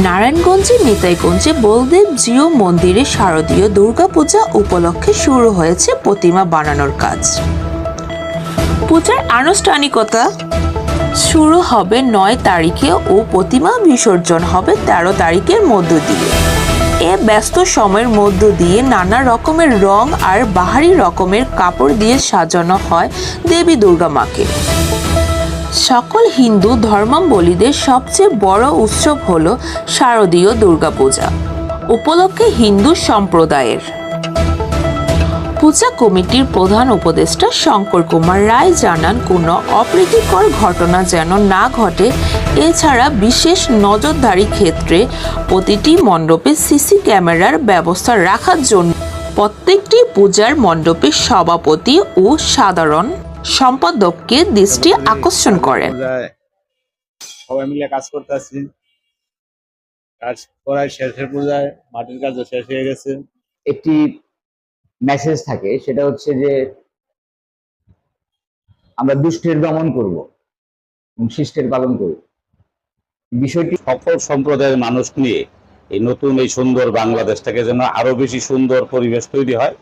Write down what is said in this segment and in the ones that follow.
নারায়ণগঞ্জে, নিতাইগঞ্জে বলদেব জিও মন্দিরে শারদীয় দুর্গাপূজা উপলক্ষে শুরু হয়েছে প্রতিমা বানানোর কাজ। পূজার আনুষ্ঠানিকতা শুরু হবে নয় তারিখে ও প্রতিমা বিসর্জন হবে তেরো তারিখের মধ্য দিয়ে। এ ব্যস্ত সময়ের মধ্য দিয়ে নানা রকমের রং আর বাহারি রকমের কাপড় দিয়ে সাজানো হয় দেবী দুর্গা মাকে। সকল হিন্দু ধর্মাবলীদের সবচেয়ে বড় উৎসব হল শারদীয় দুর্গাপূজা, উপলক্ষে হিন্দু সম্প্রদায়ের। পূজা কমিটির প্রধান উপদেষ্টা শঙ্কর কুমার রায় জানান, কোনো অপ্রীতিকর ঘটনা যেন না ঘটে, এছাড়া বিশেষ নজরদারি ক্ষেত্রে প্রতিটি মণ্ডপে সিসি ক্যামেরার ব্যবস্থা রাখার জন্য প্রত্যেকটি পূজার মণ্ডপের সভাপতি ও সাধারণ সম্পাদককে দৃষ্টি আকর্ষণ করেন পূজায় সবাই মিলে কাজ করতেছি। কাজ করায় শেষের পূজায় মাটির কাজও শেষ হয়ে গেছে। একটি মেসেজ থাকে সেটা হচ্ছে যে আমরা দুষ্টের দমন করব এবং শিষ্টের পালন করব। বিষয়টি সকল সম্প্রদায়ের মানুষ নিয়ে এই নতুন এই সুন্দর বাংলাদেশটাকে যেন আরও বেশি সুন্দর পরিবেশ তৈরি হয়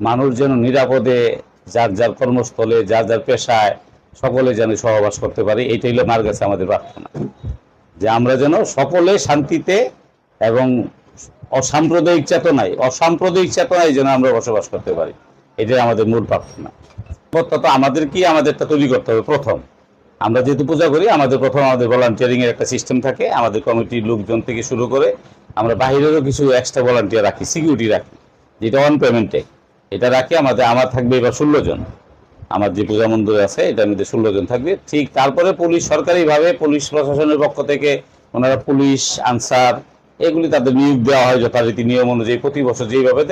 মানুষ যেন নিরাপদে যার যার কর্মস্থলে, যার যার পেশায় সকলে যেন সহবাস করতে পারে এইটাই হলো মার কাছে আমাদের প্রার্থনা। যে আমরা যেন সকলে শান্তিতে এবং অসাম্প্রদায়িক চেতনায় অসাম্প্রদায়িক চেতনায় যেন আমরা বসবাস করতে পারি, এটাই আমাদের মূল প্রার্থনা। তো আমাদের কি আমাদেরটা তৈরি করতে হবে? প্রথম, আমরা যেহেতু পূজা করি, আমাদের প্রথম আমাদের ভলান্টিয়ারিং এর একটা সিস্টেম থাকে, আমাদের কমিটির লোকজন থেকে শুরু করে আমরা বাইরেরও কিছু এক্সট্রা ভলান্টিয়ার রাখি সিকিউরিটি রাখি, যেটা অন পেমেন্টে এটা রাখি, আমাদের আমার থাকবে এবার ষোলো জন। আমার যে পূজা মন্দির আছে, এটার মধ্যে ষোলো জন থাকবে। ঠিক তারপরে পুলিশ সরকারিভাবে, পুলিশ প্রশাসনের পক্ষ থেকে ওনারা পুলিশ, আনসার, এগুলি তাদের নিয়োগ দেওয়া হয় যথারীতি নিয়ম অনুযায়ী প্রতি বছর যেইভাবে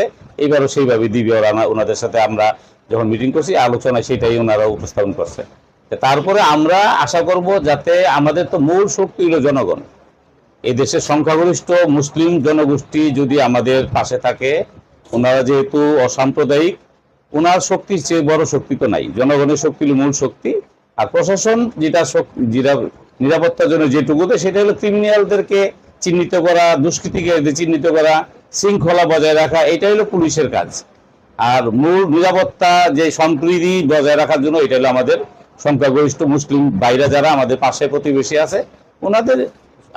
এইবারও সেইভাবে দিবে ওরা ওনাদের সাথে আমরা যখন মিটিং করছি, আলোচনায় সেটাই ওনারা উপস্থাপন করছে। তারপরে আমরা আশা করব যাতে আমাদের তো মূল শক্তি হলো জনগণ। এই দেশের সংখ্যাগরিষ্ঠ মুসলিম জনগোষ্ঠী যদি আমাদের পাশে থাকে ওনারা যেহেতু অসাম্প্রদায়িক, ওনার শক্তির চেয়ে বড় শক্তি তো নাই। জনগণের শক্তি মূল শক্তি। আর প্রশাসন যেটা যেটা নিরাপত্তার জন্য যেটুকু দেয়, সেটা হলো ক্রিমিনালদেরকে চিহ্নিত করা, দুষ্কৃতিকারীদের চিহ্নিত করা, শৃঙ্খলা বজায় রাখা এটাই হলো পুলিশের কাজ। আর মূল নিরাপত্তা যে সম্প্রীতি বজায় রাখার জন্য, এটা হলো আমাদের সংখ্যাগরিষ্ঠ মুসলিম বাইরা যারা আমাদের পাশে প্রতিবেশী আছে, ওনাদের,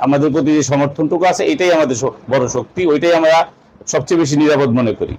আমাদের প্রতি যে সমর্থনটুকু আছে, এটাই আমাদের বড় শক্তি। ওইটাই আমরা সবচেয়ে বেশি নিরাপদ মনে করি।